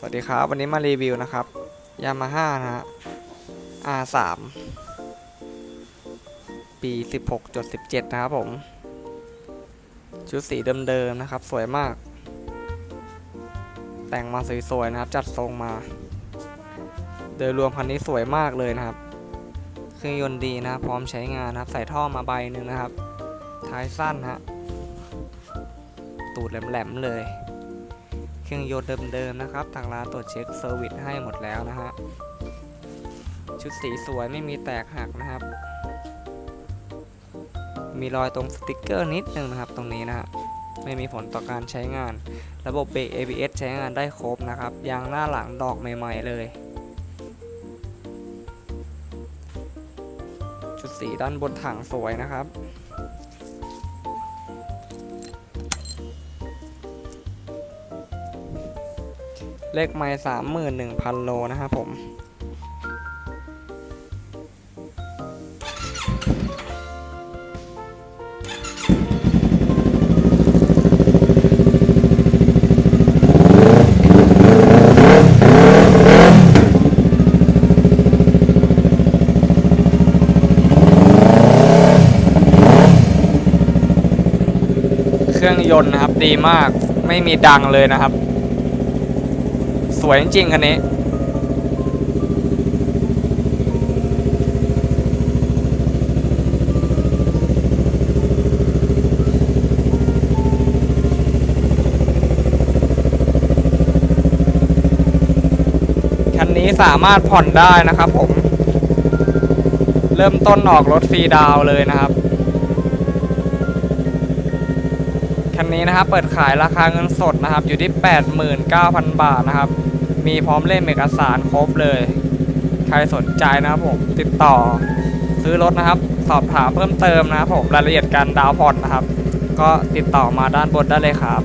สวัสดีครับ วันนี้มารีวิวนะครับยามาฮ่านะฮะ R3 ปี 16.17 นะครับผม ชุดสีเดิมๆนะครับ สวยมาก แต่งมาสวยๆนะครับ จัดทรงมา โดยรวมคันนี้สวยมากเลยนะครับ เครื่องยนต์ดีนะครับพร้อมใช้งานนะครับ ใส่ท่อมาใบหนึ่งนะครับ ท้ายสั้นฮะ ตูดแหลมๆเลย เครื่องยนต์เดิมๆนะครับ ทางร้านตรวจเช็คเซอร์วิสให้หมดแล้วนะฮะ ชุดสีสวยไม่มีแตกหักนะครับ มีรอยตรงสติกเกอร์นิดนึงนะครับตรงนี้นะฮะ ไม่มีผลต่อการใช้งาน ระบบเบรก ABS ใช้งานได้ครบนะครับ ยางหน้าหลังดอกใหม่ ๆ เลย ชุดสีด้านบนถังสวยนะครับ เลขไม้สามหมื่นหนึ่งพันโลนะครับผม เครื่องยนต์นะครับดีมากไม่มีดังเลยนะครับ สวยจริงๆคันนี้ คันนี้สามารถผ่อนได้นะครับผม เริ่มต้นออกรถฟรีดาวเลยนะครับ นี้นะครับเปิดขายราคาเงินสดนะครับ อยู่ที่ 89,000 บาทนะครับ มีพร้อมเล่มเอกสารครบเลย ใครสนใจนะครับผมติดต่อ ซื้อรถนะครับ สอบถามเพิ่มเติมนะครับผมรายละเอียดการดาวน์ผ่อนนะครับ ก็ติดต่อมาด้านบนได้เลยครับ